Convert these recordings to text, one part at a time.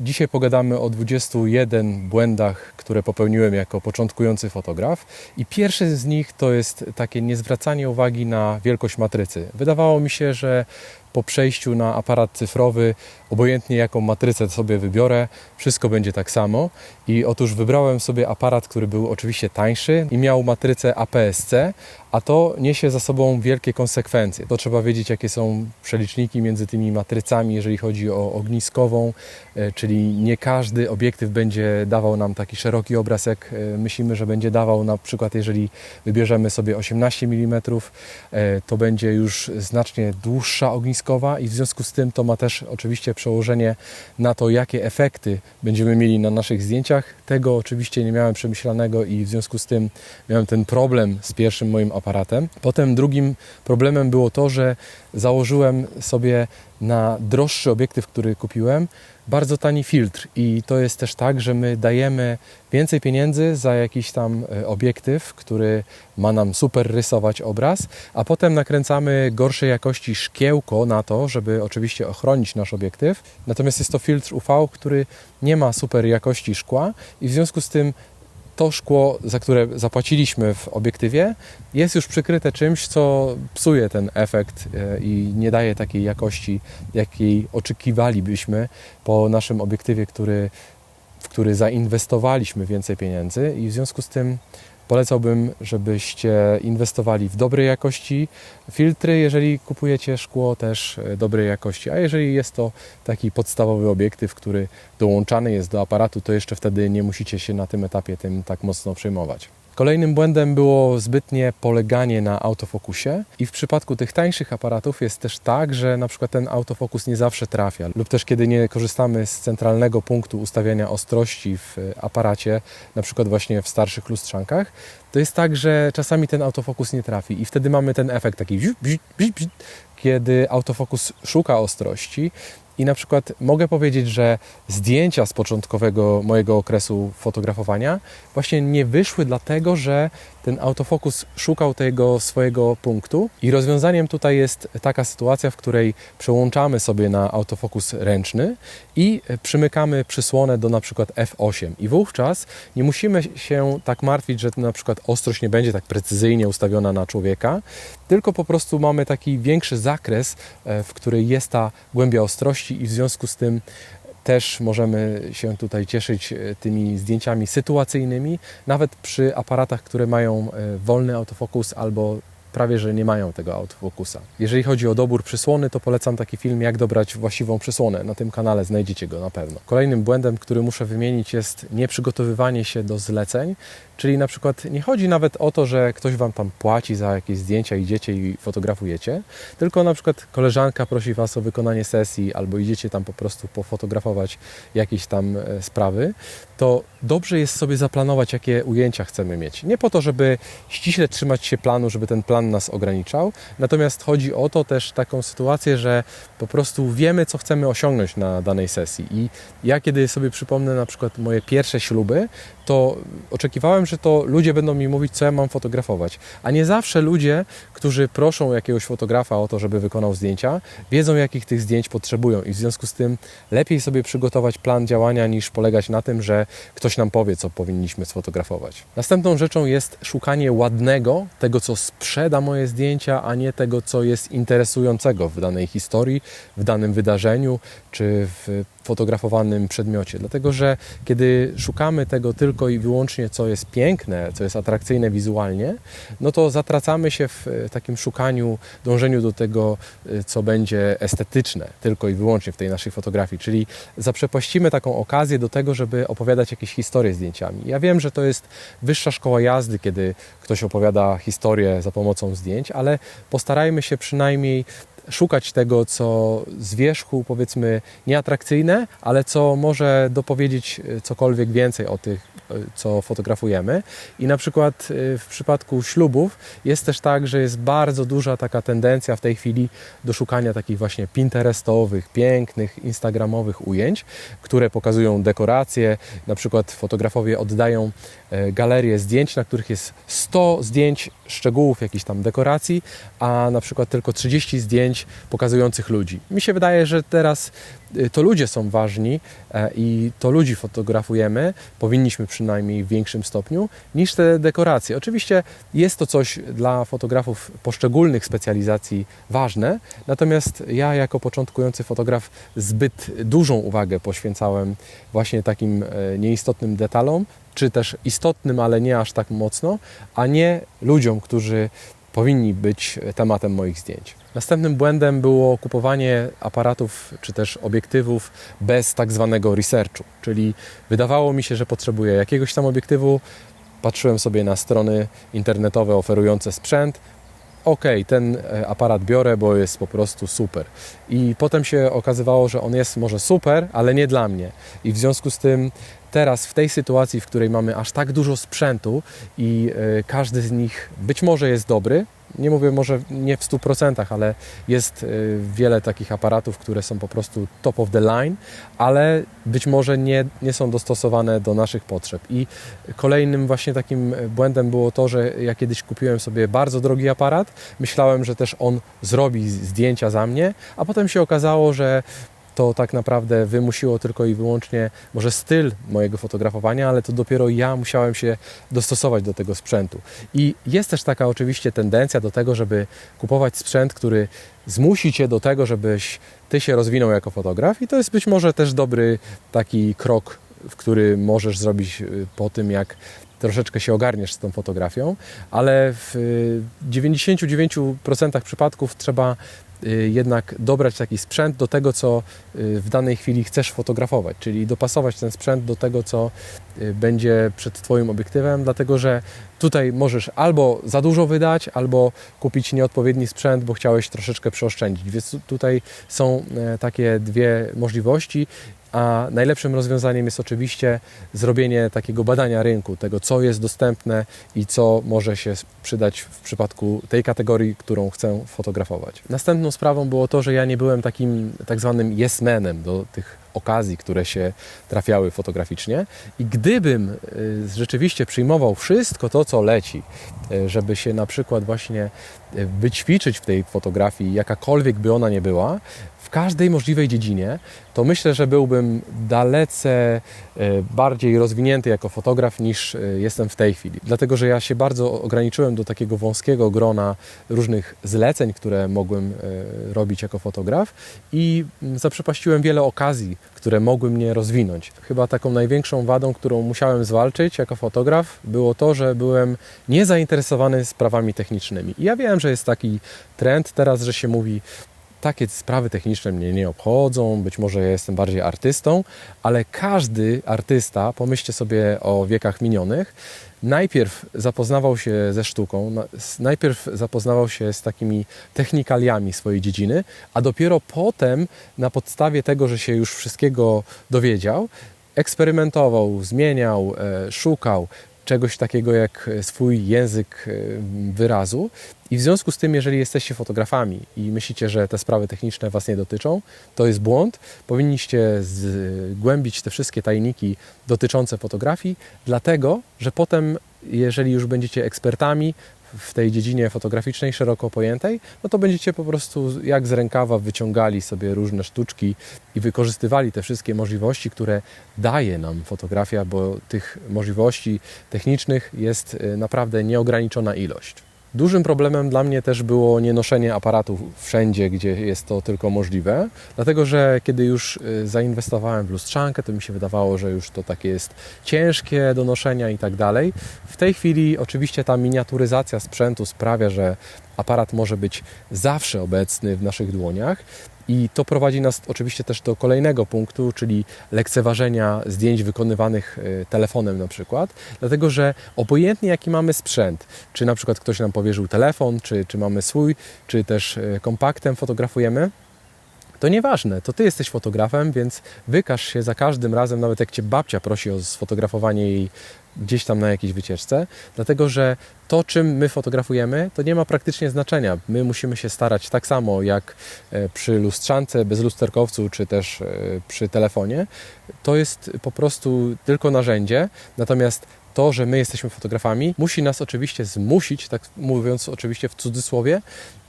Dzisiaj pogadamy o 21 błędach, które popełniłem jako początkujący fotograf. I pierwszy z nich to jest takie niezwracanie uwagi na wielkość matrycy. Wydawało mi się, że po przejściu na aparat cyfrowy, obojętnie jaką matrycę sobie wybiorę, wszystko będzie tak samo. I otóż wybrałem sobie aparat, który był oczywiście tańszy i miał matrycę APS-C, a to niesie za sobą wielkie konsekwencje. To trzeba wiedzieć, jakie są przeliczniki między tymi matrycami, jeżeli chodzi o ogniskową, e, czyli nie każdy obiektyw będzie dawał nam taki szeroki obraz, jak e, myślimy, że będzie dawał. Na przykład, jeżeli wybierzemy sobie 18 mm, e, to będzie już znacznie dłuższa ogniskowa i w związku z tym to ma też oczywiście przełożenie na to, jakie efekty będziemy mieli na naszych zdjęciach. Tego oczywiście nie miałem przemyślanego i w związku z tym miałem ten problem z pierwszym moim aparatem. Potem drugim problemem było to, że założyłem sobie na droższy obiektyw, który kupiłem, bardzo tani filtr i to jest też tak, że my dajemy więcej pieniędzy za jakiś tam e, obiektyw, który ma nam super rysować obraz, a potem nakręcamy gorszej jakości szkiełko na to, żeby oczywiście ochronić nasz obiektyw. Natomiast jest to filtr UV, który nie ma super jakości szkła i w związku z tym to szkło, za które zapłaciliśmy w obiektywie, jest już przykryte czymś, co psuje ten efekt e, i nie daje takiej jakości, jakiej oczekiwalibyśmy po naszym obiektywie, który, w który zainwestowaliśmy więcej pieniędzy. I w związku z tym polecałbym, żebyście inwestowali w dobrej jakości filtry, jeżeli kupujecie szkło też e, dobrej jakości, a jeżeli jest to taki podstawowy obiektyw, który dołączany jest do aparatu, to jeszcze wtedy nie musicie się na tym etapie tym tak mocno przejmować. Kolejnym błędem było zbytnie poleganie na autofokusie i w przypadku tych tańszych aparatów jest też tak, że na przykład ten autofokus nie zawsze trafia lub też kiedy nie korzystamy z centralnego punktu ustawiania ostrości w aparacie, na przykład właśnie w starszych lustrzankach, to jest tak, że czasami ten autofokus nie trafi i wtedy mamy ten efekt taki kiedy autofokus szuka ostrości i na przykład mogę powiedzieć, że zdjęcia z początkowego mojego okresu fotografowania właśnie nie wyszły dlatego, że ten autofokus szukał tego swojego punktu i rozwiązaniem tutaj jest taka sytuacja, w której przełączamy sobie na autofokus ręczny i przymykamy przysłonę do na przykład F8 i wówczas nie musimy się tak martwić, że na przykład ostrość nie będzie tak precyzyjnie ustawiona na człowieka, tylko po prostu mamy taki większy zakres, e, w której jest ta głębia ostrości i w związku z tym też możemy się tutaj cieszyć e, tymi zdjęciami sytuacyjnymi, nawet przy aparatach, które mają e, wolny autofokus albo prawie że nie mają tego autofokusa. Jeżeli chodzi o dobór przysłony, to polecam taki film, jak dobrać właściwą przysłonę. Na tym kanale znajdziecie go na pewno. Kolejnym błędem, który muszę wymienić, jest nieprzygotowywanie się do zleceń, czyli na przykład nie chodzi nawet o to, że ktoś Wam tam płaci za jakieś zdjęcia, idziecie i fotografujecie, tylko na przykład koleżanka prosi Was o wykonanie sesji albo idziecie tam po prostu pofotografować jakieś tam e, sprawy, to dobrze jest sobie zaplanować, jakie ujęcia chcemy mieć. Nie po to, żeby ściśle trzymać się planu, żeby ten plan nas ograniczał, natomiast chodzi o to też taką sytuację, że po prostu wiemy, co chcemy osiągnąć na danej sesji. I ja, kiedy sobie przypomnę na przykład moje pierwsze śluby, to oczekiwałem, że to ludzie będą mi mówić, co ja mam fotografować. A nie zawsze ludzie, którzy proszą jakiegoś fotografa o to, żeby wykonał zdjęcia, wiedzą, jakich tych zdjęć potrzebują. I w związku z tym lepiej sobie przygotować plan działania, niż polegać na tym, że ktoś nam powie, co powinniśmy sfotografować. Następną rzeczą jest szukanie ładnego, tego, co sprzeda moje zdjęcia, a nie tego, co jest interesującego w danej historii, w danym wydarzeniu czy w fotografowanym przedmiocie. Dlatego, że kiedy szukamy tego tylko i wyłącznie, co jest piękne, co jest atrakcyjne wizualnie, no to zatracamy się w e, takim szukaniu, dążeniu do tego, e, co będzie estetyczne, tylko i wyłącznie w tej naszej fotografii. Czyli zaprzepaścimy taką okazję do tego, żeby opowiadać jakieś historie zdjęciami. Ja wiem, że to jest wyższa szkoła jazdy, kiedy ktoś opowiada historię za pomocą zdjęć, ale postarajmy się przynajmniej szukać tego, co z wierzchu powiedzmy nieatrakcyjne, ale co może dopowiedzieć e, cokolwiek więcej o tych, e, co fotografujemy. I na przykład e, w przypadku ślubów jest też tak, że jest bardzo duża taka tendencja w tej chwili do szukania takich właśnie pinterestowych, pięknych, instagramowych ujęć, które pokazują dekoracje. Na przykład fotografowie oddają galerię zdjęć, na których jest 100 zdjęć szczegółów jakichś tam dekoracji, a na przykład tylko 30 zdjęć zdjęć pokazujących ludzi. Mi się wydaje, że teraz y, to ludzie są ważni e, i to ludzi fotografujemy, powinniśmy przynajmniej w większym stopniu, niż te dekoracje. Oczywiście jest to coś dla fotografów poszczególnych specjalizacji ważne, natomiast ja jako początkujący fotograf zbyt dużą uwagę poświęcałem właśnie takim e, nieistotnym detalom, czy też istotnym, ale nie aż tak mocno, a nie ludziom, którzy powinni być tematem moich zdjęć. Następnym błędem było kupowanie aparatów czy też obiektywów bez tak zwanego researchu, czyli wydawało mi się, że potrzebuję jakiegoś tam obiektywu, patrzyłem sobie na strony internetowe oferujące sprzęt, ok, ten e, aparat biorę, bo jest po prostu super. I potem się okazywało, że on jest może super, ale nie dla mnie. I w związku z tym teraz w tej sytuacji, w której mamy aż tak dużo sprzętu i y, każdy z nich być może jest dobry, nie mówię może nie w 100%, ale jest y, wiele takich aparatów, które są po prostu top of the line, ale być może nie, nie są dostosowane do naszych potrzeb. I kolejnym właśnie takim błędem było to, że ja kiedyś kupiłem sobie bardzo drogi aparat, myślałem, że też on zrobi zdjęcia za mnie, a potem się okazało, że to tak naprawdę wymusiło tylko i wyłącznie może styl mojego fotografowania, ale to dopiero ja musiałem się dostosować do tego sprzętu. I jest też taka oczywiście tendencja do tego, żeby kupować sprzęt, który zmusi cię do tego, żebyś ty się rozwinął jako fotograf i to jest być może też dobry taki krok, w który możesz zrobić y, po tym, jak troszeczkę się ogarniesz z tą fotografią, ale w 99% przypadków trzeba Y, jednak dobrać taki sprzęt do tego, co y, w danej chwili chcesz fotografować, czyli dopasować ten sprzęt do tego, co y, będzie przed Twoim obiektywem, dlatego że tutaj możesz albo za dużo wydać, albo kupić nieodpowiedni sprzęt, bo chciałeś troszeczkę przeoszczędzić. Więc tutaj są e, takie dwie możliwości a najlepszym rozwiązaniem jest oczywiście zrobienie takiego badania rynku, tego co jest dostępne i co może się przydać w przypadku tej kategorii, którą chcę fotografować. Następną sprawą było to, że ja nie byłem takim tak zwanym yes manem do tych okazji, które się trafiały fotograficznie. I gdybym y, rzeczywiście przyjmował wszystko to, co leci, y, żeby się na przykład właśnie y, wyćwiczyć w tej fotografii, jakakolwiek by ona nie była, w każdej możliwej dziedzinie, to myślę, że byłbym dalece bardziej rozwinięty jako fotograf niż jestem w tej chwili. Dlatego, że ja się bardzo ograniczyłem do takiego wąskiego grona różnych zleceń, które mogłem robić jako fotograf i mm, zaprzepaściłem wiele okazji, które mogły mnie rozwinąć. Chyba taką największą wadą, którą musiałem zwalczyć jako fotograf, było to, że byłem niezainteresowany sprawami technicznymi. I ja wiem, że jest taki trend teraz, że się mówi, takie sprawy techniczne mnie nie obchodzą, być może ja jestem bardziej artystą, ale każdy artysta, pomyślcie sobie o wiekach minionych, najpierw zapoznawał się ze sztuką, najpierw zapoznawał się z takimi technikaliami swojej dziedziny, a dopiero potem na podstawie tego, że się już wszystkiego dowiedział, eksperymentował, zmieniał, e, szukał, czegoś takiego jak swój język e, wyrazu. I w związku z tym, jeżeli jesteście fotografami i myślicie, że te sprawy techniczne Was nie dotyczą, to jest błąd. Powinniście zgłębić te wszystkie tajniki dotyczące fotografii, dlatego że potem, jeżeli już będziecie ekspertami, w tej dziedzinie fotograficznej szeroko pojętej, no to będziecie po prostu jak z rękawa wyciągali sobie różne sztuczki i wykorzystywali te wszystkie możliwości, które daje nam fotografia, bo tych możliwości technicznych jest y, naprawdę nieograniczona ilość. Dużym problemem dla mnie też było nienoszenie aparatu wszędzie, gdzie jest to tylko możliwe, dlatego że kiedy już y, zainwestowałem w lustrzankę, to mi się wydawało, że już to takie jest ciężkie do noszenia i tak dalej. W tej chwili oczywiście ta miniaturyzacja sprzętu sprawia, że aparat może być zawsze obecny w naszych dłoniach i to prowadzi nas oczywiście też do kolejnego punktu, czyli lekceważenia zdjęć wykonywanych e, telefonem na przykład, dlatego że obojętnie jaki mamy sprzęt, czy na przykład ktoś nam powierzył telefon, czy, czy mamy swój, czy też e, kompaktem fotografujemy, to nieważne, to ty jesteś fotografem, więc wykaż się za każdym razem, nawet jak cię babcia prosi o sfotografowanie jej gdzieś tam na jakiejś wycieczce, dlatego że to, czym my fotografujemy, to nie ma praktycznie znaczenia. My musimy się starać tak samo jak e, przy lustrzance, bez lusterkowcu, czy też e, przy telefonie. To jest po prostu tylko narzędzie, natomiast to, że my jesteśmy fotografami, musi nas oczywiście zmusić, tak mówiąc oczywiście w cudzysłowie,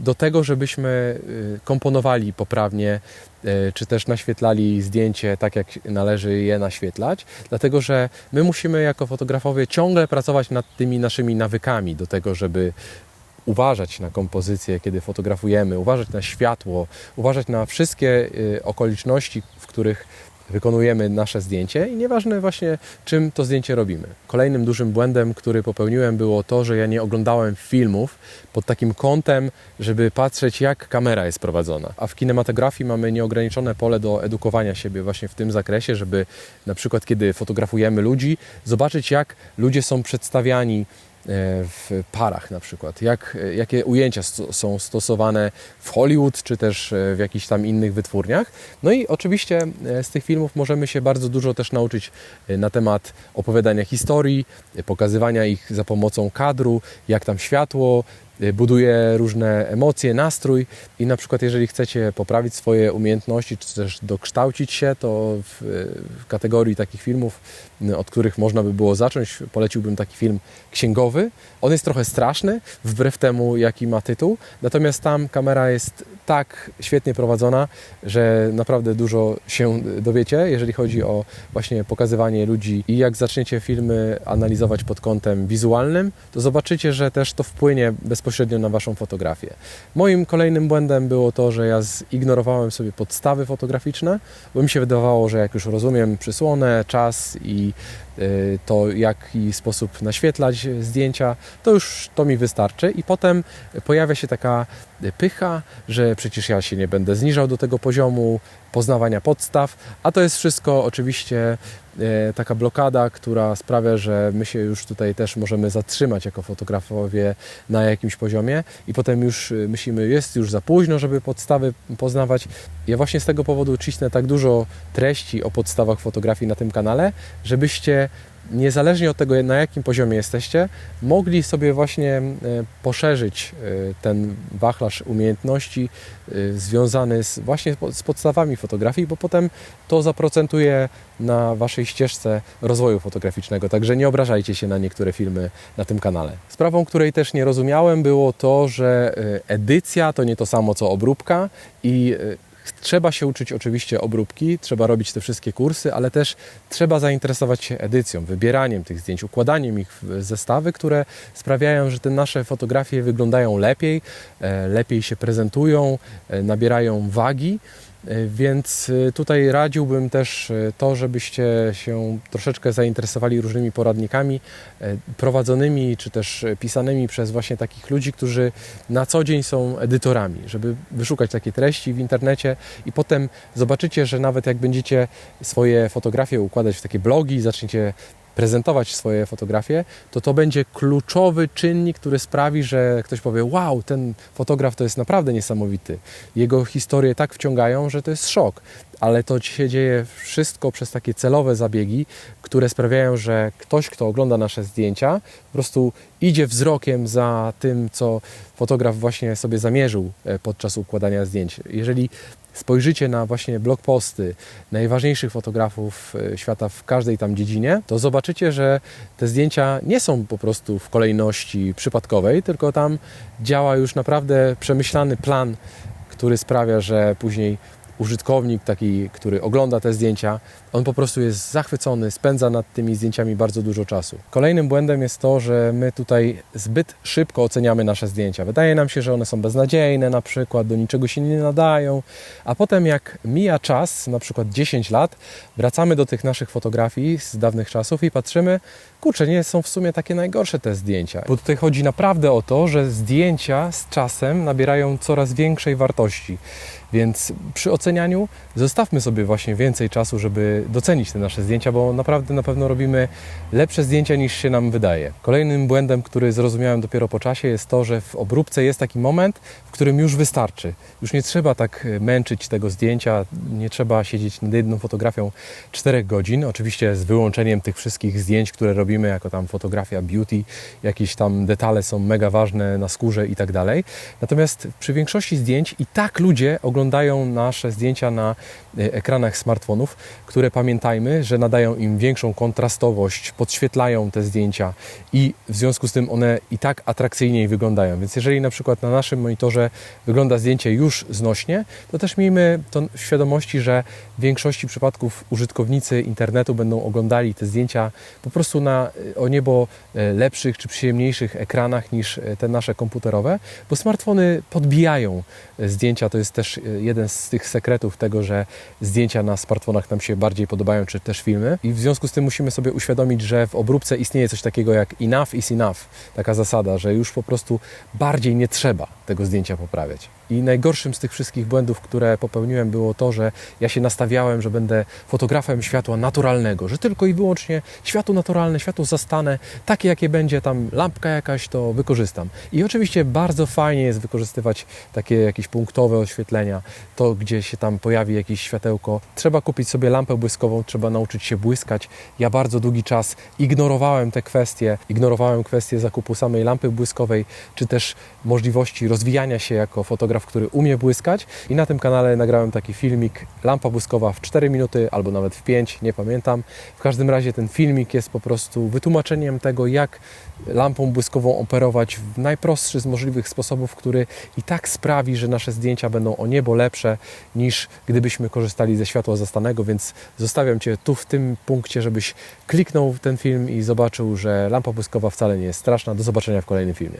do tego, żebyśmy y, komponowali poprawnie, y, czy też naświetlali zdjęcie tak, jak należy je naświetlać, dlatego że my musimy jako fotografowie ciągle pracować nad tymi naszymi nawykami do tego, żeby uważać na kompozycję, kiedy fotografujemy, uważać na światło, uważać na wszystkie y, okoliczności, w których wykonujemy nasze zdjęcie i nieważne właśnie czym to zdjęcie robimy. Kolejnym dużym błędem, który popełniłem było to, że ja nie oglądałem filmów pod takim kątem, żeby patrzeć jak kamera jest prowadzona. A w kinematografii mamy nieograniczone pole do edukowania siebie właśnie w tym zakresie, żeby na przykład kiedy fotografujemy ludzi, zobaczyć jak ludzie są przedstawiani w parach na przykład, jak, jakie ujęcia są stosowane w Hollywood czy też e, w jakichś tam innych wytwórniach. No i oczywiście e, z tych filmów możemy się bardzo dużo też nauczyć e, na temat opowiadania historii, e, pokazywania ich za pomocą kadru, jak tam światło e, buduje różne emocje, nastrój i na przykład jeżeli chcecie poprawić swoje umiejętności czy też dokształcić się, to w, w kategorii takich filmów, n- od których można by było zacząć, poleciłbym taki film księgowy. On jest trochę straszny, wbrew temu jaki ma tytuł, natomiast tam kamera jest tak świetnie prowadzona, że naprawdę dużo się dowiecie, jeżeli chodzi o właśnie pokazywanie ludzi i jak zaczniecie filmy analizować pod kątem wizualnym, to zobaczycie, że też to wpłynie bezpośrednio na waszą fotografię. Moim kolejnym błędem było to, że ja zignorowałem sobie podstawy fotograficzne, bo mi się wydawało, że jak już rozumiem przysłonę, czas i y, to, jaki sposób naświetlać zdjęcia, to już to mi wystarczy. I potem pojawia się taka pycha, że przecież ja się nie będę zniżał do tego poziomu poznawania podstaw, a to jest wszystko oczywiście e, taka blokada, która sprawia, że my się już tutaj też możemy zatrzymać jako fotografowie na jakimś poziomie i potem już e, myślimy, jest już za późno, żeby podstawy poznawać. Ja właśnie z tego powodu cisnę tak dużo treści o podstawach fotografii na tym kanale, żebyście niezależnie od tego, na jakim poziomie jesteście, mogli sobie właśnie e, poszerzyć e, ten wachlarz umiejętności e, związany z, właśnie z podstawami fotografii, bo potem to zaprocentuje na waszej ścieżce rozwoju fotograficznego. Także nie obrażajcie się na niektóre filmy na tym kanale. Sprawą, której też nie rozumiałem, było to, że edycja to nie to samo co obróbka i Trzeba się uczyć oczywiście obróbki, trzeba robić te wszystkie kursy, ale też trzeba zainteresować się edycją, wybieraniem tych zdjęć, układaniem ich w zestawy, które sprawiają, że te nasze fotografie wyglądają lepiej, e, lepiej się prezentują, e, nabierają wagi. E, Więc e, tutaj radziłbym też e, to, żebyście się troszeczkę zainteresowali różnymi poradnikami prowadzonymi czy też pisanymi przez właśnie takich ludzi, którzy na co dzień są edytorami, żeby wyszukać takie treści w internecie i potem zobaczycie, że nawet jak będziecie swoje fotografie układać w takie blogi, zaczniecie prezentować swoje fotografie, to to będzie kluczowy czynnik, który sprawi, że ktoś powie: Wow, ten fotograf to jest naprawdę niesamowity. Jego historie tak wciągają, że to jest szok. Ale to się dzieje wszystko przez takie celowe zabiegi, które sprawiają, że ktoś, kto ogląda nasze zdjęcia, po prostu idzie wzrokiem za tym, co fotograf właśnie sobie zamierzył e, podczas układania zdjęć. Jeżeli spojrzycie na właśnie blog posty najważniejszych fotografów e, świata w każdej tam dziedzinie, to zobaczycie, że te zdjęcia nie są po prostu w kolejności przypadkowej, tylko tam działa już naprawdę przemyślany plan, który sprawia, że później użytkownik taki, który ogląda te zdjęcia, on po prostu jest zachwycony, spędza nad tymi zdjęciami bardzo dużo czasu. Kolejnym błędem jest to, że my tutaj zbyt szybko oceniamy nasze zdjęcia. Wydaje nam się, że one są beznadziejne, na przykład do niczego się nie nadają, a potem jak mija czas, na przykład 10 lat, wracamy do tych naszych fotografii z dawnych czasów i patrzymy, kurczę, nie są w sumie takie najgorsze te zdjęcia. Bo tutaj chodzi naprawdę o to, że zdjęcia z czasem nabierają coraz większej wartości. Więc przy ocenianiu zostawmy sobie właśnie więcej czasu, żeby docenić te nasze zdjęcia, bo naprawdę na pewno robimy lepsze zdjęcia niż się nam wydaje. Kolejnym błędem, który zrozumiałem dopiero po czasie, jest to, że w obróbce jest taki moment, w którym już wystarczy. Już nie trzeba tak męczyć tego zdjęcia, nie trzeba siedzieć nad jedną fotografią 4 godzin, oczywiście z wyłączeniem tych wszystkich zdjęć, które robimy jako tam fotografia beauty, jakieś tam detale są mega ważne na skórze i tak dalej. Natomiast przy większości zdjęć i tak ludzie oglądają nasze zdjęcia na e, ekranach smartfonów, które pamiętajmy, że nadają im większą kontrastowość, podświetlają te zdjęcia i w związku z tym one i tak atrakcyjniej wyglądają. Więc jeżeli na przykład na naszym monitorze wygląda zdjęcie już znośnie, to też miejmy to w świadomości, że w większości przypadków użytkownicy internetu będą oglądali te zdjęcia po prostu na e, o niebo e, lepszych czy przyjemniejszych ekranach niż e, te nasze komputerowe, bo smartfony podbijają zdjęcia. To jest też jeden z tych sekretów tego, że zdjęcia na smartfonach nam się bardziej podobają, czy też filmy. I w związku z tym musimy sobie uświadomić, że w obróbce istnieje coś takiego jak enough is enough. Taka zasada, że już po prostu bardziej nie trzeba tego zdjęcia poprawiać. I najgorszym z tych wszystkich błędów, które popełniłem, było to, że ja się nastawiałem, że będę fotografem światła naturalnego, że tylko i wyłącznie światło naturalne, światło zastane, takie jakie będzie tam lampka jakaś, to wykorzystam. I oczywiście bardzo fajnie jest wykorzystywać takie jakieś punktowe oświetlenia, to gdzie się tam pojawi jakieś światełko. Trzeba kupić sobie lampę błyskową, trzeba nauczyć się błyskać. Ja bardzo długi czas ignorowałem te kwestie, ignorowałem kwestię zakupu samej lampy błyskowej, czy też możliwości rozwijania się jako fotograf, który umie błyskać. I na tym kanale nagrałem taki filmik lampa błyskowa w 4 minuty albo nawet w 5, nie pamiętam. W każdym razie ten filmik jest po prostu wytłumaczeniem tego, jak lampą błyskową operować w najprostszy z możliwych sposobów, który i tak sprawi, że nasze zdjęcia będą o niebo lepsze niż gdybyśmy korzystali ze światła zastanego, więc zostawiam Cię tu w tym punkcie, żebyś kliknął ten film i zobaczył, że lampa błyskowa wcale nie jest straszna. Do zobaczenia w kolejnym filmie.